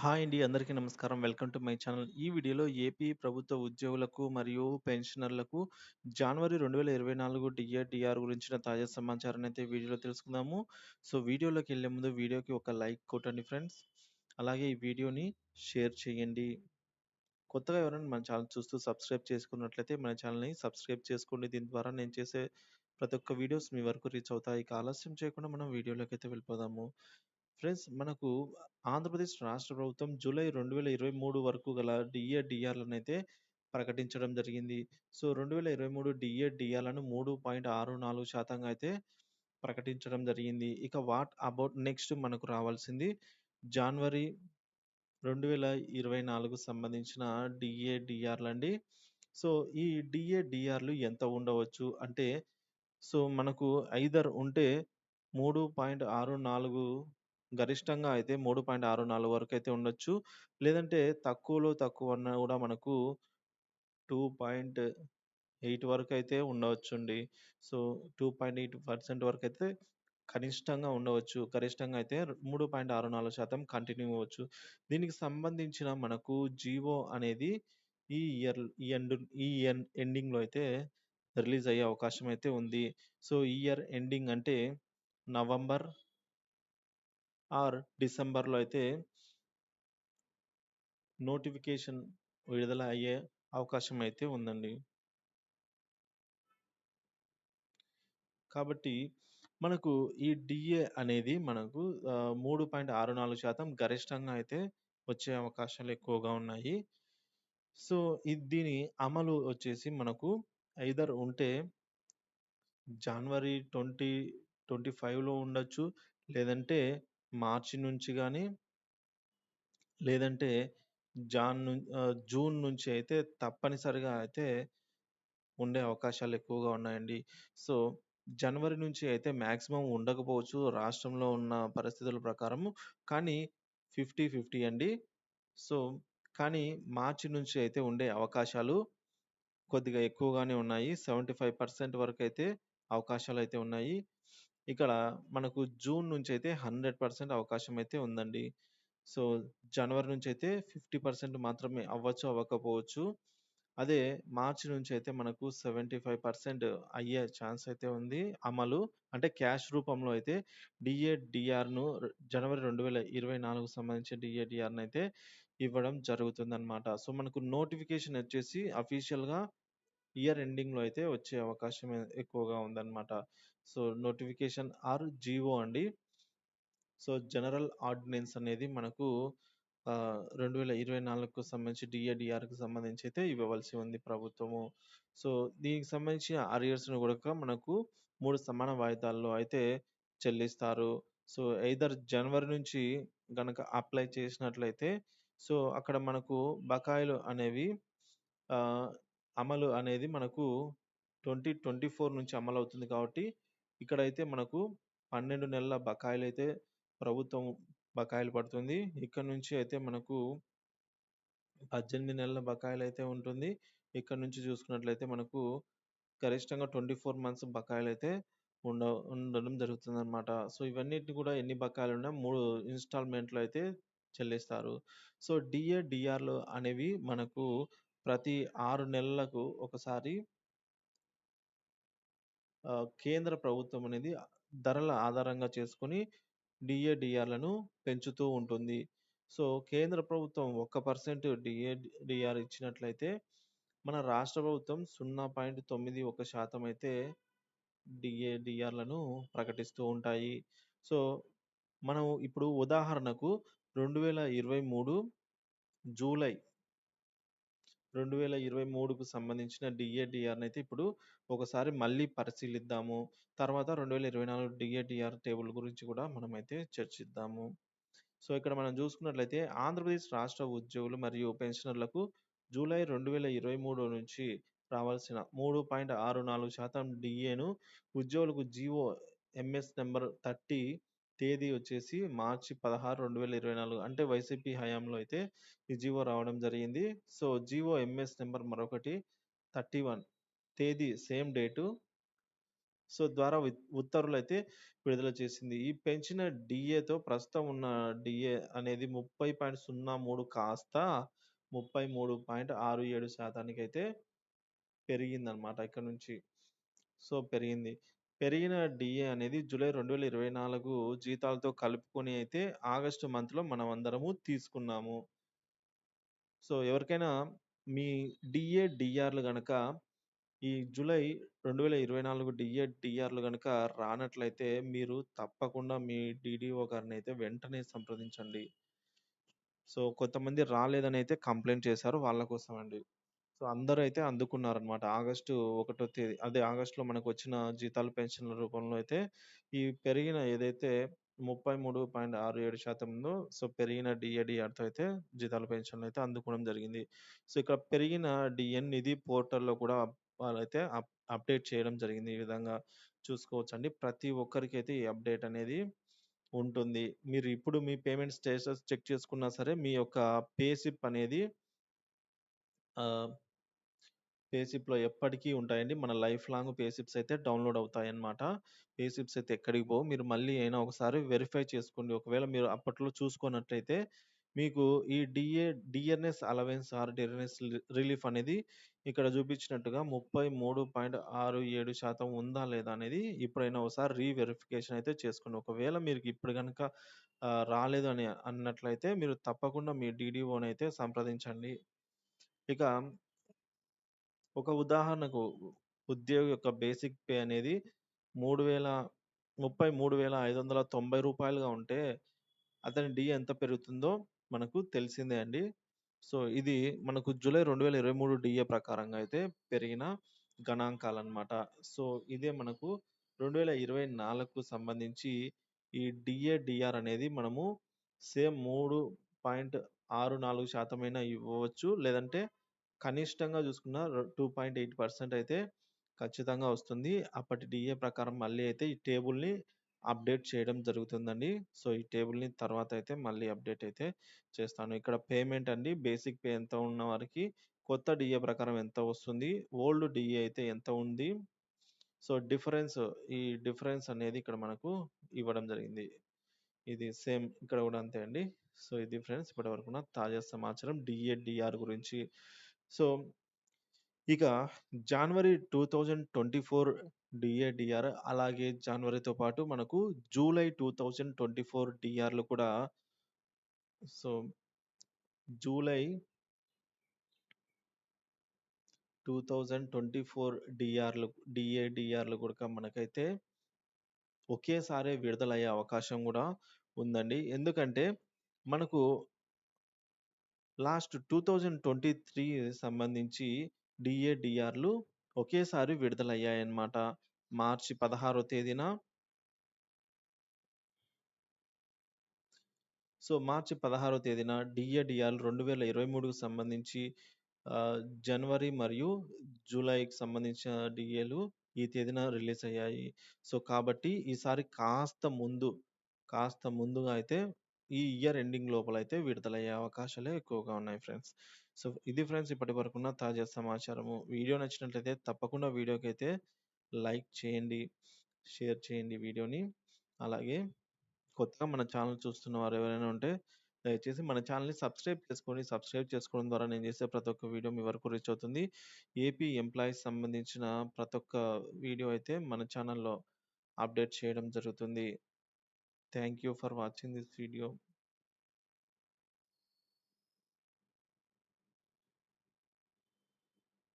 Hi అండి. అందరికీ నమస్కారం. Welcome to my channel. ఈ వీడియోలో ఏపీ ప్రభుత్వ ఉద్యోగులకు మరియు పెన్షనర్లకు జనవరి 2024 డిఏ, డిఆర్ గురించిన తాజా సమాచారాన్ని అయితే వీడియోలో తెలుసుకుందాము. సో, వీడియోలోకి వెళ్ళే ముందు వీడియోకి ఒక లైక్ కొట్టండి ఫ్రెండ్స్. అలాగే ఈ వీడియోని షేర్ చేయండి. కొత్తగా ఎవరైనా మన ఛానల్ చూస్తూ సబ్స్క్రైబ్ చేసుకున్నట్లయితే మన ఛానల్‌ని సబ్స్క్రైబ్ చేసుకోండి. దీని ద్వారా నేను చేసే ప్రతి ఒక్క వీడియోస్ మీ వరకు రీచ్ అవుతాయి. ఇక ఆలస్యం చేయకుండా మనం వీడియోలోకి అయితే వెళ్ళిపోదాము. ఫ్రెండ్స్ మనకు ఆంధ్రప్రదేశ్ రాష్ట్ర ప్రభుత్వం జూలై 2023 వరకు గల డిఏ, డిఆర్‌లనైతే ప్రకటించడం జరిగింది. సో, 2023 డిఏ, డిఆర్‌లను 3.64% అయితే ప్రకటించడం జరిగింది. ఇక వాట్ అబౌట్ నెక్స్ట్ మనకు రావాల్సింది జనవరి 2024 సంబంధించిన డిఏ, డిఆర్‌లండి. సో, ఈ డిఏ, డిఆర్‌లు ఎంత ఉండవచ్చు అంటే, సో, మనకు ఐదర్ ఉంటే 3.64 గరిష్టంగా అయితే 3.64 వరకైతే ఉండొచ్చు. లేదంటే తక్కువలో తక్కువన్నా గూడా మనకు 2.8 వరకైతే ఉండవచ్చండి. సో, 2.8% వరకైతే కనిష్టంగా ఉండవచ్చు. గరిష్టంగా అయితే 3.64% కంటిన్యూ అవ్వచ్చు. దీనికి సంబంధించిన మనకు జీవో అనేది ఈ ఇయర్ ఈ ఎండ్ ఈ ఎన్ ఎండింగ్‌లో అయితే రిలీజ్ అయ్యే అవకాశం అయితే ఉంది. సో, ఈ ఇయర్ ఎండింగ్ అంటే నవంబర్ ఆర్ డిసెంబర్‌లో అయితే నోటిఫికేషన్ విడుదల అయ్యే అవకాశం అయితే ఉందండి. కాబట్టి మనకు ఈ డిఏ అనేది మనకు మూడు పాయింట్ ఆరు నాలుగు శాతం గరిష్టంగా అయితే వచ్చే అవకాశాలు ఎక్కువగా ఉన్నాయి. సో, ఇది దీని అమలు వచ్చేసి మనకు ఐదర్ ఉంటే జనవరి 2025లో ఉండొచ్చు. లేదంటే మార్చి నుంచి కానీ లేదంటే జాన్ను జూన్ నుంచి అయితే తప్పనిసరిగా అయితే ఉండే అవకాశాలు ఎక్కువగా ఉన్నాయండి. సో, జనవరి నుంచి అయితే మాక్సిమం ఉండకపోవచ్చు రాష్ట్రంలో ఉన్న పరిస్థితుల ప్రకారము. కానీ 50, 50 అండి. సో, కానీ మార్చి నుంచి అయితే ఉండే అవకాశాలు కొద్దిగా ఎక్కువగానే ఉన్నాయి. 75% వరకైతే అవకాశాలైతే ఉన్నాయి. ఇక్కడ మనకు జూన్ నుంచి అయితే 100% అవకాశం అయితే ఉందండి. సో, జనవరి నుంచి అయితే 50% మాత్రమే అవ్వచ్చు, అవ్వకపోవచ్చు. అదే మార్చి నుంచి అయితే మనకు 75% అయ్యే ఛాన్స్ అయితే ఉంది అమలు. అంటే క్యాష్ రూపంలో అయితే డిఏ, డిఆర్‌ను ర్ జనవరి 2024కు సంబంధించిన డిఏ, అయితే ఇవ్వడం జరుగుతుందనమాట. సో, మనకు నోటిఫికేషన్ వచ్చేసి అఫీషియల్‌గా ఇయర్ ఎండింగ్‌లో అయితే వచ్చే అవకాశం ఎక్కువగా ఉందన్నమాట సో, నోటిఫికేషన్ ఆర్ జీవో అండి. సో, జనరల్ ఆర్డినెన్స్ అనేది మనకు రెండు వేల ఇరవై నాలుగుకు సంబంధించి డిఏడిఆర్కి సంబంధించి అయితే ఇవ్వవలసి ఉంది ప్రభుత్వము. సో, దీనికి సంబంధించిన అరియర్స్‌ను కూడా మనకు మూడు సమాన వాయిదాల్లో అయితే చెల్లిస్తారు. సో, ఎయిదర్ జనవరి నుంచి గనక అప్లై చేసినట్లయితే సో, అక్కడ మనకు బకాయిలు అనేవి అమలు అనేది మనకు 2024 నుంచి అమలు అవుతుంది కాబట్టి, ఇక్కడైతే మనకు 12 నెలల బకాయిలు అయితే ప్రభుత్వం బకాయిలు పడుతుంది. ఇక్కడ నుంచి అయితే మనకు 18 నెలల బకాయిలు అయితే ఉంటుంది. ఇక్కడ నుంచి చూసుకున్నట్లయితే మనకు గరిష్టంగా 24 మంత్స్ బకాయిలు అయితే ఉండ ఉండడం జరుగుతుంది అనమాట సో, ఇవన్నిటిని కూడా ఎన్ని బకాయిలున్నా 3 ఇన్‌స్టాల్‌మెంట్‌లో అయితే చెల్లిస్తారు. సో, డిఏ, డిఆర్‌లు అనేవి మనకు ప్రతి ఆరు నెలలకు ఒకసారి కేంద్ర ప్రభుత్వం అనేది ధరల ఆధారంగా చేసుకొని డిఏడిఆర్లను పెంచుతూ ఉంటుంది. సో, కేంద్ర ప్రభుత్వం ఒక పర్సెంట్ డిఏడిఆర్ ఇచ్చినట్లయితే మన రాష్ట్ర ప్రభుత్వం 0.91% అయితే డిఏడిఆర్లను ప్రకటిస్తూ ఉంటాయి. సో, మనం ఇప్పుడు ఉదాహరణకు 2023 జూలై 2023కు సంబంధించిన డిఏడిఆర్ని అయితే ఇప్పుడు ఒకసారి మళ్ళీ పరిశీలిద్దాము. తర్వాత రెండు వేల ఇరవై నాలుగు డిఏడిఆర్ టేబుల్ గురించి కూడా మనమైతే చర్చిద్దాము. సో, ఇక్కడ మనం చూసుకున్నట్లయితే ఆంధ్రప్రదేశ్ రాష్ట్ర ఉద్యోగులు మరియు పెన్షనర్లకు జూలై 2023 నుంచి రావాల్సిన 3.64% డిఏను ఉద్యోగులకు జీవో ఎంఎస్ నెంబర్ థర్టీ తేదీ వచ్చేసి మార్చి 16, 2024 అంటే వైసీపీ హయాంలో అయితే ఈ జీవో రావడం జరిగింది. సో, జీవో ఎంఎస్ నెంబర్ మరొకటి 31 తేదీ సేమ్ డేటు సో, ద్వారా ఉత్తర్వులు ఉత్తర్వులైతే విడుదల చేసింది. ఈ పెంచిన డిఏతో ప్రస్తుతం ఉన్న డిఏ అనేది 30.03 కాస్త ముప్పై మూడు పాయింట్ ఆరు ఏడు శాతానికి అయితే పెరిగిందనమాట ఇక్కడి నుంచి. సో, పెరిగింది. పెరిగిన డిఏ అనేది జూలై 2024 జీతాలతో కలుపుకొని అయితే ఆగస్టు మంత్‌లో మనమందరము తీసుకున్నాము. సో, ఎవరికైనా మీ డిఏ డిఆర్లు గనక ఈ జూలై 2024 డీఏ, డిఆర్లు గనక రానట్లయితే మీరు తప్పకుండా మీ డీడీఓ గారినైతే వెంటనే సంప్రదించండి. సో, కొంతమంది రాలేదని అయితే కంప్లైంట్ చేశారు. వాళ్ళ కోసం అండి. సో, అందరూ అయితే అందుకున్నారనమాట. ఆగస్టు ఒకటో తేదీ అదే ఆగస్ట్‌లో మనకొచ్చిన జీతాలు, పెన్షన్‌ల రూపంలో అయితే ఈ పెరిగిన ఏదైతే 33.67% ఉందో సో, పెరిగిన డీఏ, డీఆర్‌తో అయితే పెన్షన్లు అయితే అందుకోవడం జరిగింది. సో, ఇక్కడ పెరిగిన డిఎన్ నిధి పోర్టల్‌లో కూడా వాళ్ళైతే అప్ అప్డేట్ చేయడం జరిగింది. ఈ విధంగా చూసుకోవచ్చండి. ప్రతి ఒక్కరికైతే ఈ అప్డేట్ అనేది ఉంటుంది. మీరు ఇప్పుడు మీ పేమెంట్ స్టేటస్ చెక్ చేసుకున్నా సరే మీ యొక్క పేసిప్ అనేది పేసిప్లో ఎప్పటికీ ఉంటాయండి. మన లైఫ్ లాంగ్ పేసిప్స్ అయితే డౌన్‌లోడ్ అవుతాయి అన్నమాట స్లిప్స్ అయితే ఎక్కడికి పోవు. మీరు మళ్ళీ అయినా ఒకసారి వెరిఫై చేసుకోండి. ఒకవేళ మీరు అప్పట్లో చూసుకున్నట్లయితే మీకు ఈ DA dearness allowance or dearness relief అనేది ఇక్కడ చూపించినట్టుగా 33.67% ఉందా లేదా అనేది ఇప్పుడైనా ఒకసారి రీ వెరిఫికేషన్ అయితే చేసుకోండి. ఒకవేళ మీకు ఇప్పుడు కనుక రాలేదు అని అన్నట్లయితే మీరు తప్పకుండా మీ డీడీఓనైతే సంప్రదించండి. ఇక ఒక ఉదాహరణకు ఉద్యోగి యొక్క బేసిక్ పే అనేది 3000 33,590 ఉంటే అతని డి ఎంత పెరుగుతుందో మనకు తెలిసిందే అండి. సో, ఇది మనకు జూలై రెండు వేల ఇరవై మూడు డిఏ ప్రకారంగా అయితే పెరిగిన గణాంకాలు అనమాట సో, ఇదే మనకు 2024కు సంబంధించి ఈ డిఏ డిఆర్ అనేది మనము సేమ్ మూడు పాయింట్ ఆరు నాలుగు శాతమైన ఇవ్వవచ్చు. లేదంటే కనిష్టంగా చూసుకున్న టూ పాయింట్ ఎయిట్ పర్సెంట్ అయితే ఖచ్చితంగా వస్తుంది. అప్పటి డిఏ ప్రకారం మళ్ళీ అయితే ఈ టేబుల్‌ని అప్డేట్ చేయడం జరుగుతుందండి. సో, ఈ టేబుల్‌ని తర్వాత అయితే మళ్ళీ అప్డేట్ అయితే చేస్తాను. ఇక్కడ పేమెంట్ అండి. బేసిక్ పే ఎంత ఉన్న వారికి కొత్త డిఏ ప్రకారం ఎంత వస్తుంది? ఓల్డ్ డిఏ అయితే ఎంత ఉంది? సో, డిఫరెన్స్ ఈ డిఫరెన్స్ అనేది ఇక్కడ మనకు ఇవ్వడం జరిగింది. ఇది సేమ్ ఇక్కడ కూడా అంతే అండి. సో, ఇది ఫ్రెండ్స్ ఇప్పటివరకున్న తాజా సమాచారం డిఏ డిఆర్ గురించి. సో, ఇక జనవరి two thousand twenty four DA DR అలాగే జనవరితో పాటు మనకు July two thousand twenty four డిఆర్లు కూడా so, July two thousand twenty four డిఆర్లు డిఏడిఆర్లు కూడా మనకైతే ఒకేసారి విడుదలయ్యే అవకాశం కూడా ఉందండి. ఎందుకంటే మనకు లాస్ట్ 2023 సంబంధించి డిఏడిఆర్లు ఒకేసారి విడుదలయ్యాయన్నమాట. మార్చి 16 తేదీన సో, మార్చి 16 తేదీన డిఏడిఆర్ రెండు వేల ఇరవై మూడుకు సంబంధించి జనవరి మరియు జూలైకి సంబంధించిన డీఏలు ఈ తేదీన రిలీజ్ అయ్యాయి. సో, కాబట్టి ఈసారి కాస్త ముందు, కాస్త ముందుగా అయితే ఈ ఇయర్ ఎండింగ్ లోపల అయితే విడుదలయ్యే అవకాశాలే ఎక్కువగా ఉన్నాయి ఫ్రెండ్స్. సో, ఇది ఫ్రెండ్స్ ఇప్పటివరకున్న తాజా సమాచారము. వీడియో నచ్చినట్లయితే తప్పకుండా వీడియోకైతే లైక్ చేయండి. షేర్ చేయండి వీడియోని. అలాగే కొత్తగా మన ఛానల్ చూస్తున్న వారు ఎవరైనా ఉంటే దయచేసి మన ఛానల్ని సబ్స్క్రైబ్ చేసుకోండి. సబ్స్క్రైబ్ చేసుకోవడం ద్వారా నేను చేసే ప్రతి ఒక్క వీడియో మీ వరకు రీచ్ అవుతుంది. ఏపీ ఎంప్లాయీస్ సంబంధించిన ప్రతి ఒక్క వీడియో అయితే మన ఛానల్లో అప్డేట్ చేయడం జరుగుతుంది. Thank you for watching this video.